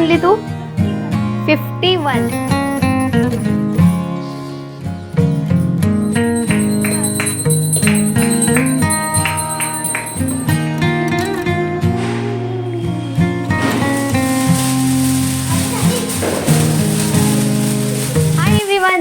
आणली तू? Fifty one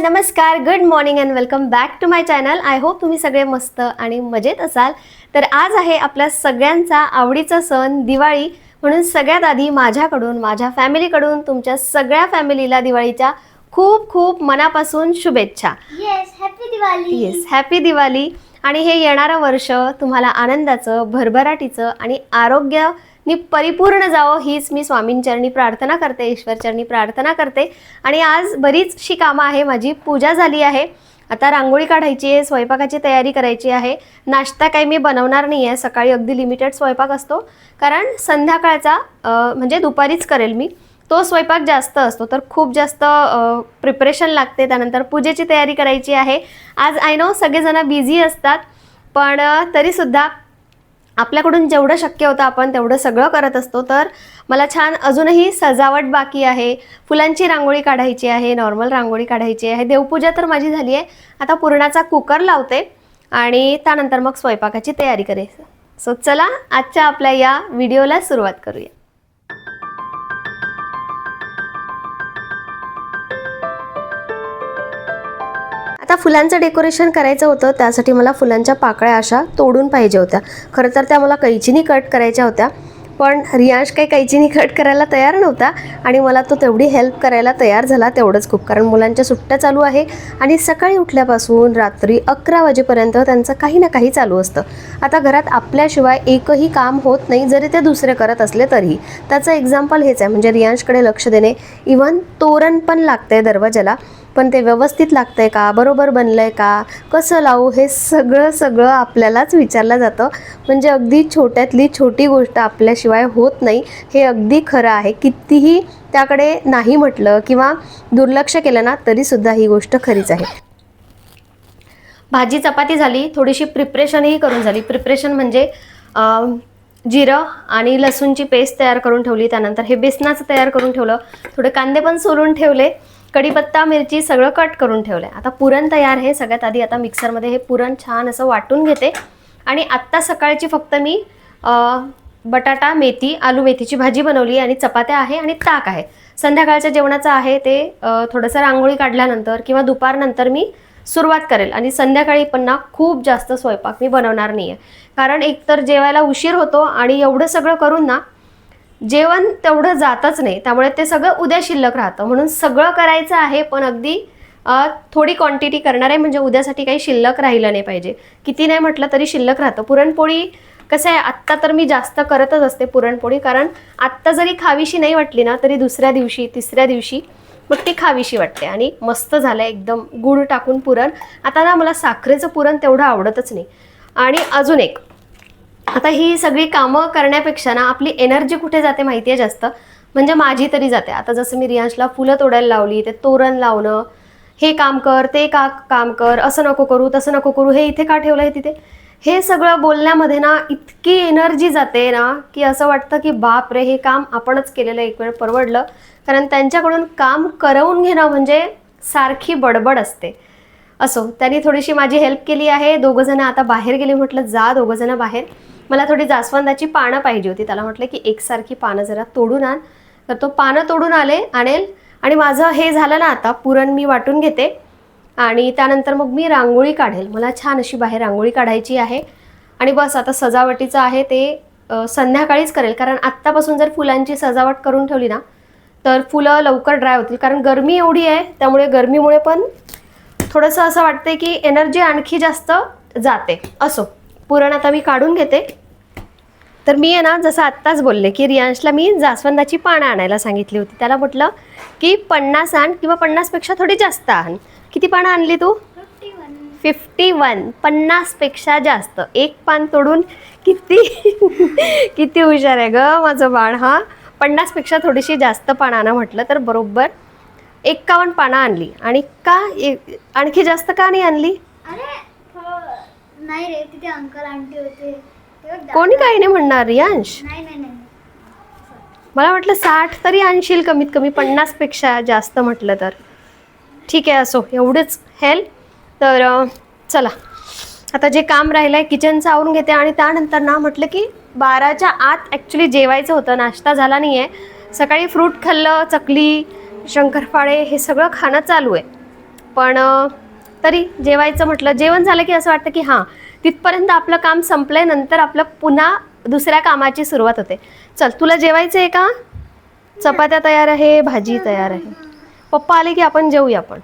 नमस्कार. Good morning and welcome back to my channel I hope तुम्ही सगळे मस्त आणि मजेत असाल. तर आज आहे आपल्या सगळ्यांचा आवडीचा सण दिवाळी. म्हणून सगळ्यात आधी माझ्याकडून माझ्या फॅमिलीकडून तुमच्या सगळ्या फॅमिलीला दिवाळीच्या खूप खूप मनापासून शुभेच्छा. Yes happy Diwali yes happy Diwali आणि हे येणारं वर्ष तुम्हाला आनंदाचं भरभराटीचं आणि आरोग्याने परिपूर्ण जावं हीच मी स्वामींचरणी प्रार्थना करते ईश्वरचरणी प्रार्थना करते. आणि आज बरीचशी कामं आहे माझी पूजा झाली आहे. आता रांगोळी काढायची आहे स्वयंपाकाची तयारी करायची आहे. नाश्ता काही मी बनवणार नाही आहे. सकाळी अगदी लिमिटेड स्वयंपाक असतो. कारण संध्याकाळचा म्हणजे दुपारीच करेल मी. तो स्वयंपाक जास्त असतो. तर खूप जास्त प्रिपरेशन लागते. त्यानंतर पूजेची तयारी करायची आहे. आज आय नो सगळेजण बिझी असतात. पण तरीसुद्धा आपल्याकडून जेवढं शक्य होतं आपण तेवढं सगळं करत असतो. तर मला छान अजूनही सजावट बाकी आहे. फुलांची रांगोळी काढायची आहे नॉर्मल रांगोळी काढायची आहे. देवपूजा तर माझी झाली आहे. आता पुरणाचा कुकर लावते आणि त्यानंतर मग स्वयंपाकाची तयारी करेल सो चला आजच्या आपल्या या व्हिडिओला सुरुवात करूया. आता फुलांचं डेकोरेशन करायचं होतं त्यासाठी मला फुलांच्या पाकळ्या अशा तोडून पाहिजे होत्या. खरं तर त्या मला कैचीनी कट करायच्या होत्या पण रियांश काही कैचीनी कट करायला तयार नव्हता आणि मला तो तेवढी हेल्प करायला तयार झाला तेवढंच खूप कारण मुलांच्या सुट्ट्या चालू आहे आणि सकाळी उठल्यापासून रात्री अकरा वाजेपर्यंत त्यांचं काही ना काही चालू असतं. आता घरात आपल्याशिवाय एकही काम होत नाही जरी ते दुसरे करत असले तरीही. त्याचं एक्झाम्पल हेच आहे म्हणजे रियांशकडे लक्ष देणे. इव्हन तोरण पण लागतंय दरवाजाला पण ते व्यवस्थित लागतंय का? बरोबर बनलंय का? कसं लावू? हे सगळं सगळं आपल्यालाच विचारलं जातं. म्हणजे अगदी छोट्यातली छोटी गोष्ट आपल्याशिवाय होत नाही. हे अगदी खरं आहे. कितीही त्याकडे नाही म्हटलं किंवा दुर्लक्ष केलं ना तरीसुद्धा ही गोष्ट खरीच आहे. भाजी चपाती झाली थोडीशी प्रिपरेशनही करून झाली. प्रिपरेशन म्हणजे जिरं आणि लसूणची पेस्ट तयार करून ठेवली. त्यानंतर हे बेसनाचं तयार करून ठेवलं. थोडे कांदे पण सोलून ठेवले. कढीपत्ता मिरची सगळं कट करून ठेवलं आहे आता पुरण तयार आहे. सगळ्यात आधी आता मिक्सरमध्ये हे पुरण छान असं वाटून घेते. आणि आत्ता सकाळची फक्त मी बटाटा मेथी आलू मेथीची भाजी बनवली आणि चपात्या आहे आणि ताक आहे. संध्याकाळच्या जेवणाचं आहे ते थोडंसं रांगोळी काढल्यानंतर किंवा दुपारनंतर मी सुरुवात करेल. आणि संध्याकाळी पण ना खूप जास्त स्वयंपाक मी बनवणार नाही आहे कारण एकतर जेवायला उशीर होतो आणि एवढं सगळं करून ना जेवण तेवढं जातच नाही. त्यामुळे ते सगळं उद्या शिल्लक राहतं. म्हणून सगळं करायचं आहे पण अगदी थोडी क्वांटिटी करणार आहे म्हणजे उद्यासाठी काही शिल्लक राहिलं नाही पाहिजे. किती नाही म्हटलं तरी शिल्लक राहतं. पुरणपोळी कसं आहे आत्ता तर मी जास्त करतच असते पुरणपोळी कारण आत्ता जरी खावीशी नाही वाटली ना तरी दुसऱ्या दिवशी तिसऱ्या दिवशी मग ती खावीशी वाटते. आणि मस्त झालं एकदम गुळ टाकून पुरण. आता ना मला साखरेचं पुरण तेवढं आवडतच नाही. आणि अजून एक आता ही सगळी कामं करण्यापेक्षा ना आपली एनर्जी कुठे जाते माहिती आहे जास्त? म्हणजे माझी तरी जाते. आता जसं मी रियांशला फुलं तोडायला लावली ते तोरण लावणं हे काम कर ते का काम कर असं नको करू तसं नको करू हे इथे का ठेवलं आहे तिथे? हे सगळं बोलण्यामध्ये ना इतकी एनर्जी जाते ना की असं वाटतं की बाप रे हे काम आपणच केलेलं एक वेळ परवडलं. कारण त्यांच्याकडून काम करवून घेणं म्हणजे सारखी बडबड असते. असो त्यांनी थोडीशी माझी हेल्प केली आहे. दोघंजणं आता बाहेर गेले म्हटलं जा दोघंजणं बाहेर. मला थोडी जास्वंदाची पानं पाहिजे होती. त्याला म्हटलं की एकसारखी पानं जरा तोडून आण. तर तो पानं तोडून आले आणेल. आणि माझं हे झालं ना आता पुरण मी वाटून घेते. आणि त्यानंतर मग मी रांगोळी काढेल. मला छान अशी बाहेर रांगोळी काढायची आहे. आणि बस आता सजावटीचं आहे ते संध्याकाळीच करेल. कारण आत्तापासून जर फुलांची सजावट करून ठेवली ना तर फुलं लवकर ड्राय होतील. कारण गरमी एवढी आहे त्यामुळे गरमीमुळे पण थोडंसं असं वाटते की एनर्जी आणखी जास्त जाते. असो. पुरण आता मी काढून घेते. तर मी आहे ना जसं आत्ताच बोलले की रियांशला मी जास्वंदाची पानं आणायला सांगितली होती. त्याला म्हटलं की पन्नास आण किंवा पन्नासपेक्षा थोडी जास्त आण. किती पानं आणली तू? फिफ्टी वन पन्नासपेक्षा जास्त. एक पान तोडून किती? किती हुशार आहे ग माझं बाण हा? पन्नासपेक्षा थोडीशी जास्त पानं आणा म्हटलं तर बरोबर एक्कावन्न पानं आणली. आणि का ए- आणखी जास्त का नाही आणली? अरे हो, नाही रे तिथे अंकल आंटी होते. कोणी काही नाही म्हणणार रियांश? नाही नाही नाही. मला वाटलं साठ तरी आणशील कमीत कमी पन्नासपेक्षा जास्त म्हटलं तर. ठीक आहे असो. एवढेच हेल्प तर चला. आता जे काम राहिलं आहे किचनचं आवरून घेते. आणि त्यानंतर ना म्हटलं की बाराच्या आत ॲक्च्युली जेवायचं होतं. नाश्ता झाला नाही आहे सकाळी फ्रूट खाल्लं चकली शंकरपाळे हे सगळं खाणं चालू आहे. पण तरी जेवायचं म्हटलं. जेवण झालं की असं वाटतं की हां तिथपर्यंत आपलं काम संपलंय नंतर आपलं पुन्हा दुसऱ्या कामाची सुरुवात होते. चल तुला जेवायचं आहे का? चपात्या तयार आहे भाजी तयार आहे. पप्पा आले की आपण जेऊया आपण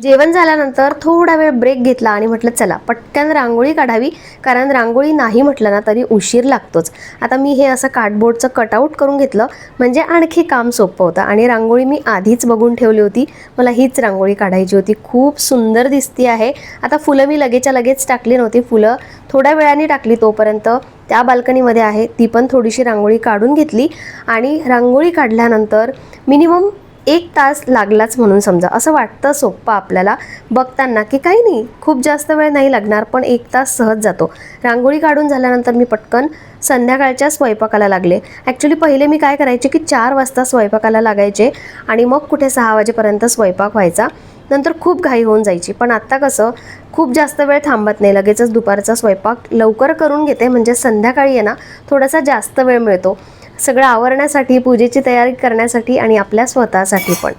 जेवण झाल्यानंतर थोडा वेळ ब्रेक घेतला आणि म्हटलं चला पटकन रांगोळी काढावी कारण रांगोळी नाही म्हटलं ना तरी उशीर लागतोच. आता मी हे असं कार्डबोर्डचं कटआउट करून घेतलं म्हणजे आणखी काम सोपं होतं. आणि रांगोळी मी आधीच बघून ठेवली होती. मला हीच रांगोळी काढायची होती. खूप सुंदर दिसती आहे. आता फुलं मी लगेचच्या लगेच टाकली नव्हती. फुलं थोड्या वेळाने टाकली तोपर्यंत. त्या बाल्कनीमध्ये आहे. ती पण थोडीशी रांगोळी काढून घेतली. आणि रांगोळी काढल्यानंतर मिनिमम एक तास लागलाच म्हणून समजा. असं वाटतं सोप्पं आपल्याला बघताना की काही नाही खूप जास्त वेळ नाही लागणार पण एक तास सहज जातो. रांगोळी काढून झाल्यानंतर मी पटकन संध्याकाळच्या स्वयंपाकाला लागले. ॲक्च्युली पहिले मी काय करायचे की चार वाजता स्वयंपाकाला लागायचे आणि मग कुठे सहा वाजेपर्यंत स्वयंपाक व्हायचा. नंतर खूप घाई होऊन जायची. पण आत्ता कसं खूप जास्त वेळ थांबत नाही. लगेचच दुपारचा स्वयंपाक लवकर करून घेते. म्हणजे संध्याकाळी आहे ना थोडासा जास्त वेळ मिळतो. सगळं आवरण्यासाठी पूजेची तयारी करण्यासाठी आणि आपल्या स्वतःसाठी पण.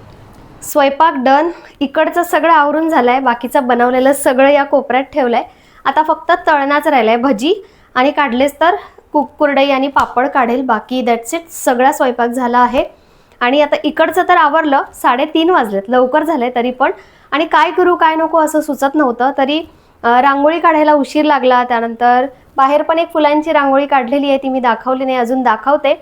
स्वयंपाक डन इकडचं सगळं आवरून झालं आहे बाकीचं बनवलेलं सगळं या कोपऱ्यात ठेवलं आहे आता फक्त तळणाच राहिलं आहे भजी. आणि काढलेच तर कुक कुरडई आणि पापड काढेल. बाकी दॅट्स इट सगळा स्वयंपाक झाला आहे. आणि आता इकडचं तर आवरलं. साडेतीन वाजलेत. लवकर झाले तरी पण. आणि काय करू काय नको असं सुचत नव्हतं. तरी रांगोळी काढायला उशीर लागला. त्यानंतर बाहेर पण एक फुलांची रांगोळी काढलेली आहे. ती मी दाखवली नाही. अजून दाखवते.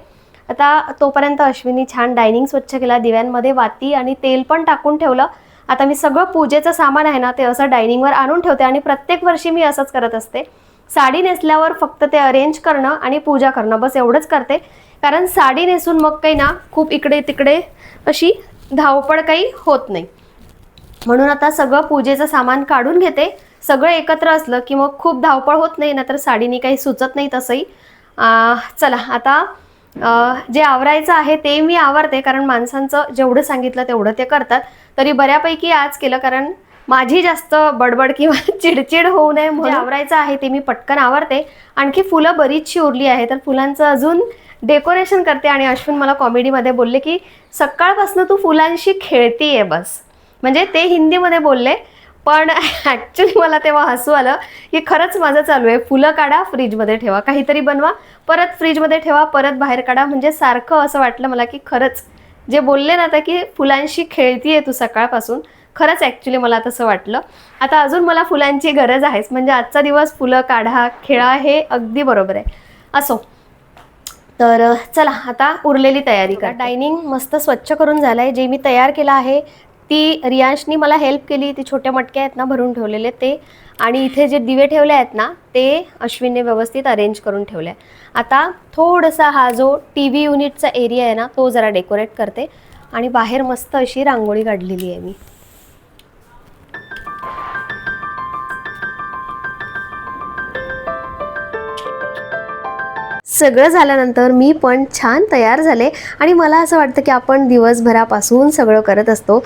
आता तोपर्यंत अश्विनी छान डायनिंग स्वच्छ केला दिव्यांमध्ये वाती आणि तेल पण टाकून ठेवलं. आता मी सगळं पूजेचं सामान आहे ना ते असं डायनिंगवर आणून ठेवते आणि प्रत्येक वर्षी मी असंच करत असते. साडी नेसल्यावर फक्त ते अरेंज करणं आणि पूजा करणं बस एवढंच करते. कारण साडी नेसून मग काही ना खूप इकडे तिकडे अशी धावपळ काही होत नाही. म्हणून आता सगळं पूजेचं सामान काढून घेते. सगळं एकत्र असलं की मग खूप धावपळ होत नाही ना तर साडीने काही सुचत नाही तसंही. चला आता जे आवरायचं आहे ते मी आवरते कारण माणसांचं जेवढं सांगितलं तेवढं ते करतात. तरी बऱ्यापैकी आज केलं कारण माझी जास्त बडबड किंवा चिडचिड होऊ नये म्हणून आवरायचं आहे ते मी पटकन आवरते. आणखी फुलं बरीचशी उरली आहे तर फुलांचं अजून डेकोरेशन करते. आणि अश्विन मला कॉमेडीमध्ये बोलले की सकाळपासून तू फुलांशी खेळतीये बस. म्हणजे ते हिंदीमध्ये बोलले पण ॲक्च्युली मला तेव्हा हसू आलं की खरंच माझं चालू आहे. फुलं काढा फ्रीजमध्ये ठेवा. काहीतरी बनवा परत फ्रीजमध्ये ठेवा परत बाहेर काढा. म्हणजे सारखं असं वाटलं मला की खरंच जे बोलले ना आता की फुलांशी खेळतीये तू सकाळपासून खरंच ॲक्च्युली मला तसं वाटलं. आता अजून मला फुलांची गरज आहेच. म्हणजे आजचा दिवस फुलं काढा खेळा हे अगदी बरोबर आहे. असो. तर चला आता उरलेली तयारी करा डायनिंग मस्त स्वच्छ करून झालं आहे जे मी तयार केलं आहे ती रियांशनी मला हेल्प केली ती छोट्या मटके आहेत ना भरून ठेवलेले ते. आणि इथे जे दिवे ठेवले आहेत ना ते अश्विनने व्यवस्थित अरेंज करून ठेवले आता थोडासा हा जो टी व्ही युनिटचा एरिया आहे ना तो जरा डेकोरेट करते. आणि बाहेर मस्त अशी रांगोळी काढलेली आहे मी. सगळं झाल्यानंतर मी पण छान तयार झाले. आणि मला असं वाटतं की आपण दिवसभरापासून सगळं करत असतो.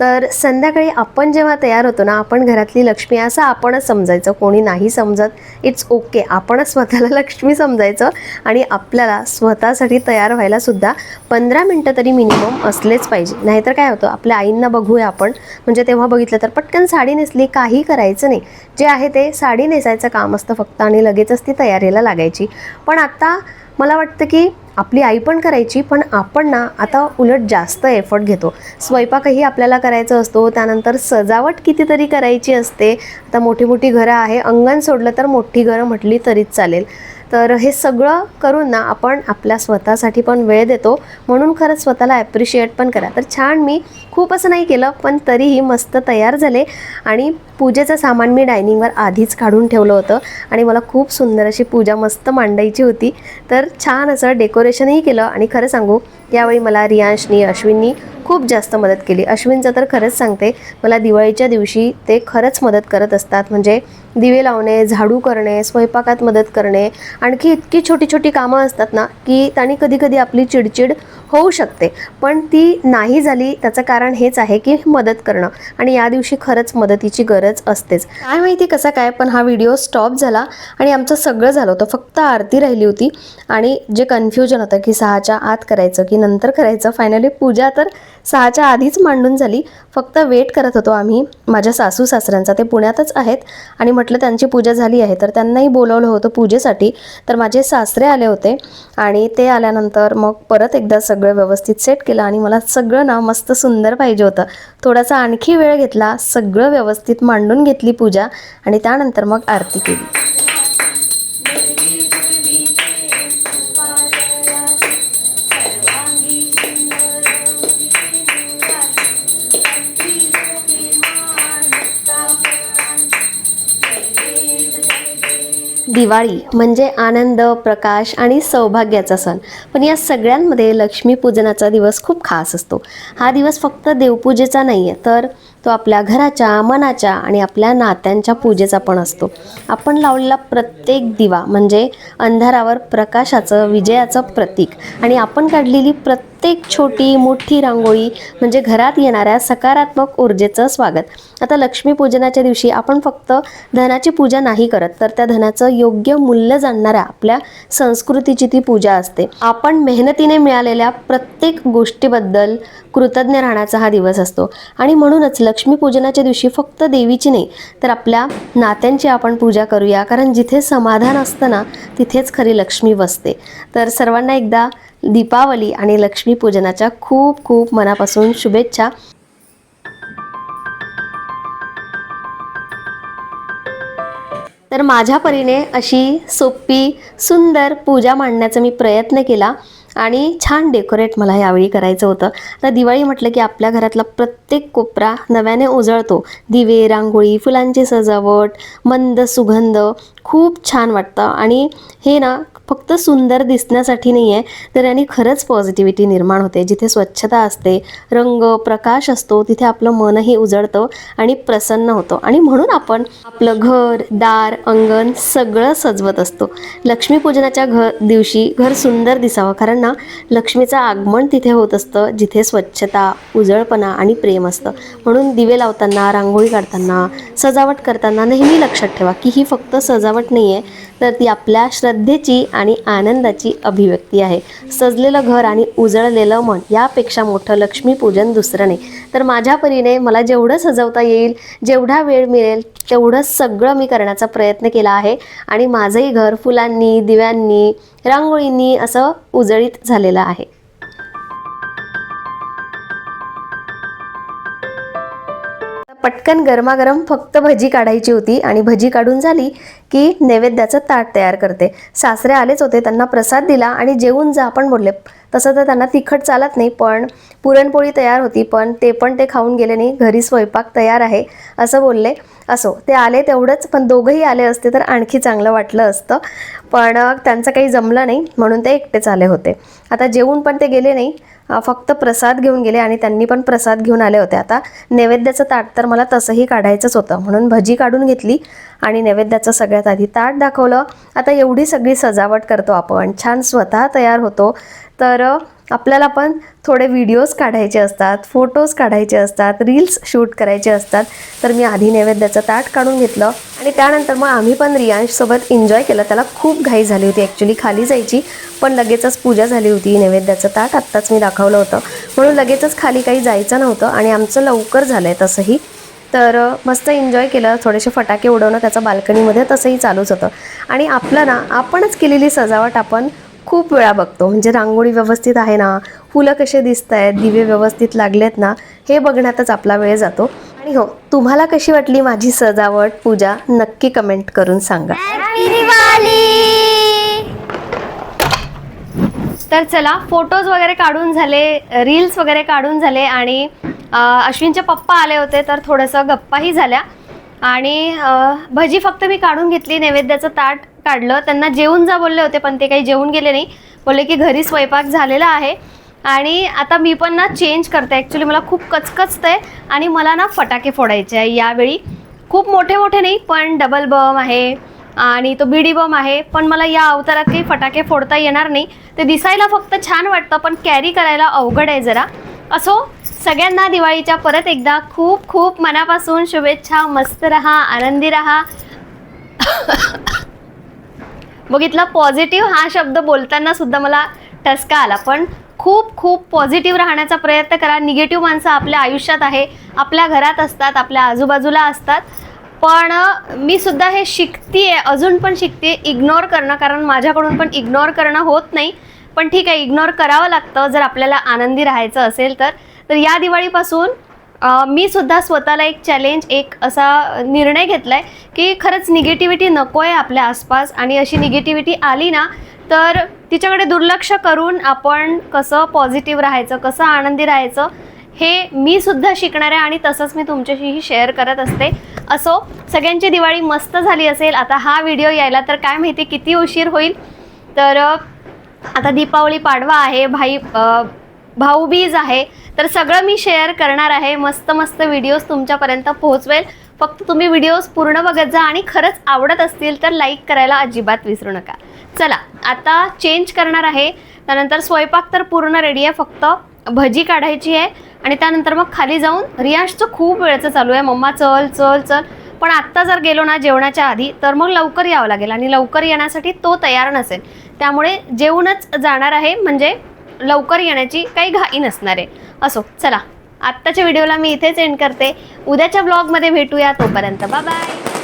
तर संध्याकाळी आपण जेव्हा तयार होतो ना आपण घरातली लक्ष्मी असं आपणच समजायचं. कोणी नाही समजत इट्स ओके आपणच स्वतःला लक्ष्मी समजायचं आणि आपल्याला स्वतःसाठी तयार व्हायला सुद्धा पंधरा मिनटं तरी मिनिमम असलेच पाहिजे. नाहीतर काय होतं आपल्या आईंना बघूया आपण. म्हणजे तेव्हा बघितलं तर पटकन साडी नेसली काही करायचं नाही. जे आहे ते साडी नेसायचं काम असतं फक्त आणि लगेचच ती तयारीला लागायची. पण आता मला वाटतं की आपली आई पण करायची पण आपण ना आता उलट जास्त एफर्ट घेतो. स्वयंपाकही आपल्याला करायचा असतो त्यानंतर सजावट कितीतरी करायची असते. आता मोठी मोठी घरं आहे अंगण सोडलं तर मोठी घरं म्हटली तरीच चालेल. तर हे सगळं करून ना आपण आपल्या स्वतःसाठी पण वेळ देतो. म्हणून खरंच स्वतःला ॲप्रिशिएट पण करा. तर छान मी खूप असं नाही केलं पण तरीही मस्त तयार झाले. आणि पूजेचं सामान मी डायनिंगवर आधीच काढून ठेवलं होतं. आणि मला खूप सुंदर अशी पूजा मस्त मांडायची होती. तर छान असं डेकोरेशनही केलं. आणि खरं सांगू यावेळी मला रियांशनी अश्विननी खूप जास्त मदत केली. अश्विनचं तर खरंच सांगते मला दिवाळीच्या दिवशी ते खरंच मदत करत असतात. म्हणजे दिवे लावणे झाडू करणे स्वयंपाकात मदत करणे आणखी इतकी छोटी छोटी कामं असतात ना की त्यांनी कधी कधी आपली चिडचिड होऊ शकते. पण ती नाही झाली त्याचं कारण हेच आहे की मदत करणं. आणि या दिवशी खरंच मदतीची गरज असतेच. काय माहिती कसा काय पण हा व्हिडिओ स्टॉप झाला आणि आमचं सगळं झालं होतं. फक्त आरती राहिली होती आणि जे कन्फ्युजन होतं की सहाच्या आत करायचं की नंतर करायचं फायनली पूजा तर सहाच्या आधीच मांडून झाली. फक्त वेट करत होतो आम्ही. माझ्या सासू सासऱ्यांचा. ते पुण्यातच आहेत आणि म्हटलं त्यांची पूजा झाली आहे. तर त्यांनाही बोलवलं होतं पूजेसाठी. तर माझे सासरे आले होते आणि ते आल्यानंतर मग परत एकदा सगळं व्यवस्थित सेट केलं आणि मला सगळं ना मस्त सुंदर पाहिजे होतं. थोडासा आणखी वेळ घेतला. सगळं व्यवस्थित मांडून घेतली पूजा आणि त्यानंतर मग आरती केली. दिवाळी म्हणजे आनंद प्रकाश आणि सौभाग्याचा सण. पण या सगळ्यांमध्ये लक्ष्मीपूजनाचा दिवस खूप खास असतो. हा दिवस फक्त देवपूजेचा नाही आहे तर तो आपल्या घराच्या मनाच्या आणि आपल्या नात्यांच्या पूजेचा पण असतो. आपण लावलेला प्रत्येक दिवा म्हणजे अंधारावर प्रकाशाचं विजयाचं प्रतीक. आणि आपण काढलेली प्रत्येक छोटी मोठी रांगोळी म्हणजे घरात येणाऱ्या सकारात्मक ऊर्जेचं स्वागत. आता लक्ष्मीपूजनाच्या दिवशी आपण फक्त धनाची पूजा नाही करत तर त्या धनाचं योग्य मूल्य जाणणाऱ्या आपल्या संस्कृतीची ती पूजा असते. आपण मेहनतीने मिळालेल्या प्रत्येक गोष्टीबद्दल कृतज्ञ राहण्याचा हा दिवस असतो. आणि म्हणूनच लक्ष्मीपूजनाच्या दिवशी फक्त देवीची नाही तर आपल्या नात्यांची आपण पूजा करूया. कारण जिथे समाधान असतं ना तिथेच खरी लक्ष्मी बसते तर सर्वांना एकदा दीपावली आणि लक्ष्मीपूजनाच्या खूप खूप मनापासून शुभेच्छा. तर माझ्या परीने अशी सोपी सुंदर पूजा मांडण्याचा मी प्रयत्न केला. आणि छान डेकोरेट मला यावेळी करायचं होतं. आता दिवाळी म्हटलं की आपल्या घरातला प्रत्येक कोपरा नव्याने उजळतो दिवे रांगोळी फुलांची सजावट मंद सुगंध खूप छान वाटतं. आणि हे ना फक्त सुंदर दिसण्यासाठी नाही आहे तर याने खरंच पॉझिटिव्हिटी निर्माण होते. जिथे स्वच्छता असते रंग प्रकाश असतो तिथे आपलं मनही उजळतं आणि प्रसन्न होतं. आणि म्हणून आपण आपलं घर दार अंगण सगळं सजवत असतो. लक्ष्मीपूजनाच्या घर दिवशी घर सुंदर दिसावं. कारण ना लक्ष्मीचं आगमन तिथे होत असतं जिथे स्वच्छता उजळपणा आणि प्रेम असतं. म्हणून दिवे लावताना रांगोळी काढताना सजावट करताना नेहमी लक्षात ठेवा की ही फक्त सजावट नाही आहे तर ती आपल्या श्रद्धेची आणि आनंदाची अभिव्यक्ती आहे. सजलेलं घर आणि उजळलेलं मन यापेक्षा मोठं लक्ष्मीपूजन दुसरं नाही. तर माझ्या परीने मला जेवढं सजवता येईल जेवढा वेळ मिळेल तेवढं सगळं मी करण्याचा प्रयत्न केला आहे. आणि माझंही घर फुलांनी दिव्यांनी रांगोळींनी असं उजळीत झालेलं आहे. पटकन गरमागरम फक्त भजी काढायची होती आणि भजी काढून झाली की नैवेद्याचं ताट तयार करते. सासरे आलेच होते त्यांना प्रसाद दिला आणि जेवून जा आपण बोलले. तसं तर त्यांना तिखट चालत नाही पण पुरणपोळी तयार होती पण ते पण ते खाऊन गेले नाही घरी स्वयंपाक तयार आहे असं बोलले. असो ते आले तेवढंच पण दोघंही आले असते तर आणखी चांगलं वाटलं असतं. पण त्यांचं काही जमलं नाही म्हणून ते एकटेच आले होते. आता जेवून पण ते गेले नाही फक्त प्रसाद घेऊन गेले आणि त्यांनी पण प्रसाद घेऊन आले होते. आता नैवेद्याचं ताट तर मला तसंही काढायचंच होतं म्हणून भजी काढून घेतली आणि नैवेद्याचं सगळ्यात आधी ताट दाखवलं. आता एवढी सगळी सजावट करतो आपण छान स्वतः तयार होतो. तर आपल्याला पण थोडे व्हिडिओज काढायचे असतात फोटोज काढायचे असतात रील्स शूट करायचे असतात. तर मी आधी नैवेद्याचं ताट काढून घेतलं आणि त्यानंतर मग आम्ही पण रियांशसोबत एन्जॉय केलं. त्याला खूप घाई झाली होती. ॲक्च्युली खाली जायची पण लगेचच पूजा झाली होती. नैवेद्याचं ताट आत्ताच मी दाखवलं होतं. म्हणून लगेचच खाली काही जायचं नव्हतं आणि आमचं लवकर झालं आहे तसंही. तर मस्त एन्जॉय केलं. थोडेसे फटाके उडवणं त्याचं बाल्कनीमध्ये तसंही चालूच होतं. आणि आपलं ना आपणच केलेली सजावट आपण खूप वेळा बघतो. म्हणजे रांगोळी व्यवस्थित आहे ना फुलं कसे दिसत आहेत दिवे व्यवस्थित लागलेत ना हे बघण्यातच आपला वेळ जातो. आणि हो तुम्हाला कशी वाटली माझी सजावट? पूजा नक्की कमेंट करून सांगा. तर चला फोटोज वगैरे काढून झाले रील्स वगैरे काढून झाले आणि अश्विनचे पप्पा आले होते तर थोडंसं गप्पाही झाल्या. आणि भजी फक्त मी काढून घेतली नैवेद्याचं ताट काढलं. त्यांना जेवून जा बोलले होते पण ते काही जेवून गेले नाही. बोलले की घरी स्वयंपाक झालेला आहे. आणि आता मी पण ना चेंज करते. ॲक्च्युली मला खूप कचकचतं आहे आणि मला ना फटाके फोडायचे आहे यावेळी. खूप मोठे मोठे नाही पण डबल बम आहे आणि तो बिडी बम आहे. पण मला या अवतारात काही फटाके फोडता येणार नाही. ते दिसायला फक्त छान वाटतं पण कॅरी करायला अवघड आहे जरा. असो सगळ्यांना दिवाळीच्या परत एकदा खूप खूप मनापासून शुभेच्छा. मस्त रहा आनंदी रहा. बघितलं पॉझिटिव्ह हा शब्द बोलताना सुद्धा मला टसका आला पण खूप खूप पॉझिटिव्ह राहण्याचा प्रयत्न करा. निगेटिव्ह माणसं आपल्या आयुष्यात आहे आपल्या घरात असतात आपल्या आजूबाजूला असतात. पण मी सुद्धा हे शिकते अजून पण शिकते इग्नोर करणं कारण माझ्याकडून पण इग्नोर करणं होत नाही. पण ठीक आहे इग्नोर करावं लागतं. जर आपल्याला आनंदी राहायचं असेल तर. तर या दिवाळीपासून मी सुद्धा स्वतःला एक चॅलेंज एक असा निर्णय घेतला आहे की खरंच निगेटिव्हिटी नको आहे आपल्या आसपास आणि अशी निगेटिव्हिटी आली ना तर तिच्याकडे दुर्लक्ष करून आपण कसं पॉझिटिव्ह राहायचं कसं आनंदी राहायचं हे मी सुद्धा शिकणार आहे आणि तसंच मी तुमच्याशीही शेअर करत असते. असो सगळ्यांची दिवाळी मस्त झाली असेल आता हा व्हिडिओ यायला तर काय माहिती किती उशीर होईल. तर आता दीपावली पाडवा आहे भाई भाऊबीज आहे तर सगळं मी शेअर करणार आहे. मस्त मस्त व्हिडिओज तुमच्यापर्यंत पोहोचवेल. फक्त तुम्ही व्हिडिओज पूर्ण बघत जा आणि खरंच आवडत असतील तर लाईक करायला अजिबात विसरू नका. चला आता चेंज करणार आहे. त्यानंतर स्वयंपाक तर पूर्ण रेडी आहे. फक्त भजी काढायची आहे. आणि त्यानंतर मग खाली जाऊन रियाशचं खूप वेळचं चालू आहे. मम्मा चल चल चल. पण आत्ता जर गेलो ना जेवणाच्या आधी तर मग लवकर यावं लागेल. आणि लवकर येण्यासाठी तो तयार नसेल. त्यामुळे जेवूनच जाणार आहे. म्हणजे लवकर येण्याची काही घाई नसणार आहे. असो चला. आत्ताच्या व्हिडिओला मी इथेच एंड करते. उद्याच्या ब्लॉगमध्ये भेटूया. तोपर्यंत बाय बाय